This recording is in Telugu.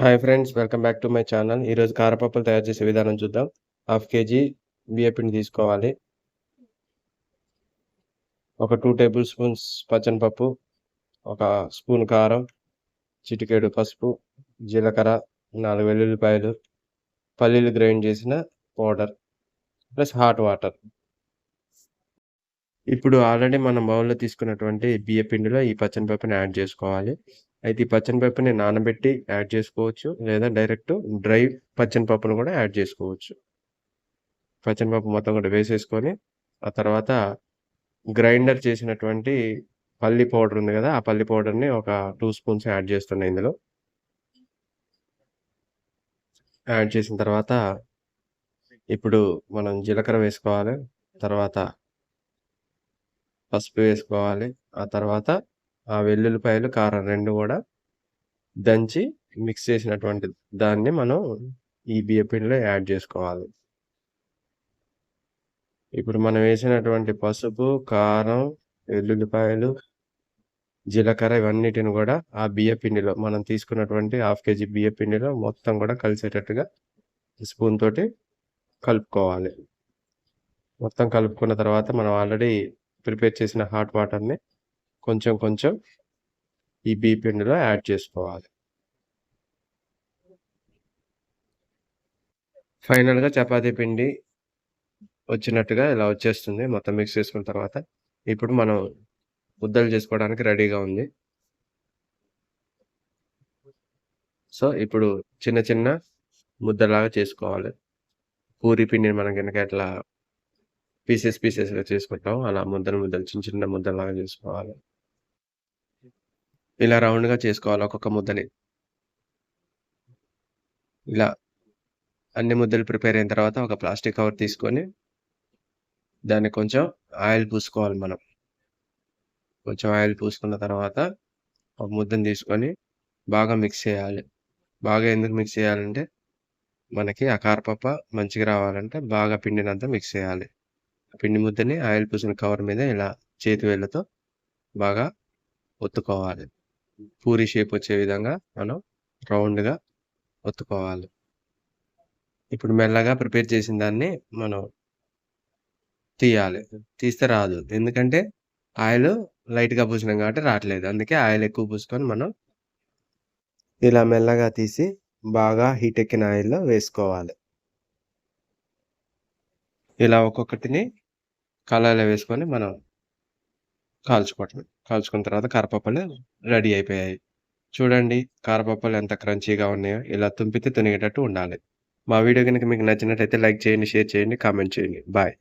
Hi friends welcome back to my channel ఈరోజు కారపప్పులు తయారు చేసే విధానం చూద్దాం. హాఫ్ కేజీ బియ్యపిండి తీసుకోవాలి. ఒక టూ టేబుల్ స్పూన్స్ పచ్చనిపప్పు ఒక స్పూన్ కారం చిటికేడు పసుపు జీలకర్ర నాలుగు వెల్లుల్లిపాయలు పల్లీలు గ్రైండ్ చేసిన పౌడర్ ప్లస్ హాట్ వాటర్. ఇప్పుడు ఆల్రెడీ మనం బౌల్లో తీసుకున్నటువంటి బియ్య పిండిలో ఈ పచ్చనిపప్పుని యాడ్ చేసుకోవాలి. అయితే ఈ పచ్చనిపప్పుని నానబెట్టి యాడ్ చేసుకోవచ్చు. లేదా డైరెక్ట్ డ్రై పచ్చనిపప్పును కూడా యాడ్ చేసుకోవచ్చు. పచ్చనిపప్పు మొత్తం కూడా వేసేసుకొని ఆ తర్వాత గ్రైండర్ చేసినటువంటి పల్లి పౌడర్ ఉంది కదా ఆ పల్లి పౌడర్ని ఒక టూ స్పూన్స్ యాడ్ చేస్తున్నాయి ఇందులో. యాడ్ చేసిన తర్వాత ఇప్పుడు మనం జీలకర్ర వేసుకోవాలి. తర్వాత పసుపు వేసుకోవాలి. ఆ తర్వాత ఆ వెల్లుల్లిపాయలు కారం రెండు కూడా దంచి మిక్స్ చేసినటువంటి దాన్ని మనం ఈ బియ్యపిండిలో యాడ్ చేసుకోవాలి. ఇప్పుడు మనం వేసినటువంటి పసుపు కారం వెల్లుల్లిపాయలు జీలకర్ర ఇవన్నిటిని కూడా ఆ బియ్య పిండిలో మనం తీసుకున్నటువంటి హాఫ్ కేజీ బియ్య పిండిలో మొత్తం కూడా కలిసేటట్టుగా స్పూన్ తోటి కలుపుకోవాలి. మొత్తం కలుపుకున్న తర్వాత మనం ఆల్రెడీ ప్రిపేర్ చేసిన హాట్ వాటర్ని కొంచెం కొంచెం ఈ బీ పిండిలో యాడ్ చేసుకోవాలి. ఫైనల్గా చపాతీ పిండి వచ్చినట్టుగా ఇలా వచ్చేస్తుంది. మొత్తం మిక్స్ చేసుకున్న తర్వాత ఇప్పుడు మనం ముద్దలు చేసుకోవడానికి రెడీగా ఉంది. సో ఇప్పుడు చిన్న చిన్న ముద్దలాగా చేసుకోవాలి. పూరి పిండిని మనం కనుక ఎట్లా పీసెస్ పీసెస్గా చేసుకుంటాం అలా ముద్దలు ముద్దలు చిన్న చిన్న ముద్దలాగా చేసుకోవాలి ఇలా రౌండ్‌గా చేసుకోవాలి ఒక్కొక్క ముద్దని. ఇలా అన్ని ముద్దలు ప్రిపేర్ అయిన తర్వాత ఒక ప్లాస్టిక్ కవర్ తీసుకొని దాన్ని కొంచెం ఆయిల్ పూసుకోవాలి మనం. కొంచెం ఆయిల్ పూసుకున్న తర్వాత ఒక ముద్దని తీసుకొని బాగా మిక్స్ చేయాలి. బాగా ఎందుకు మిక్స్ చేయాలంటే మనకి ఆ కారపప్ప మంచిగా రావాలంటే బాగా పిండినంత మిక్స్ చేయాలి. పిండి ముద్దని ఆయిల్ పూసిన కవర్ మీద ఇలా చేతి వేళ్ళతో బాగా ఒత్తుకోవాలి. పూరి షేప్ వచ్చే విధంగా మనం రౌండ్‌గా ఒత్తుకోవాలి. ఇప్పుడు మెల్లగా ప్రిపేర్ చేసిన దాన్ని మనం తీయాలి. తీస్తే రాదు. ఎందుకంటే ఆయిల్ లైట్‌గా పూసినాం కాబట్టి రావట్లేదు. అందుకే ఆయిల్ ఎక్కువ పూసుకొని మనం ఇలా మెల్లగా తీసి బాగా హీట్ ఎక్కిన ఆయిల్‌లో వేసుకోవాలి. ఇలా ఒక్కొక్కటిని కళాయిలో వేసుకొని మనం కాల్చుకోవటం కాల్చుకున్న తర్వాత కారపప్పలు రెడీ అయిపోయాయి. చూడండి కారపప్పలు ఎంత క్రంచీగా ఉన్నాయో. ఇలా తుంపితే తునిగేటట్టు ఉండాలి. మా వీడియో కనుక మీకు నచ్చినట్టయితే లైక్ చేయండి, షేర్ చేయండి, కామెంట్ చేయండి. బాయ్.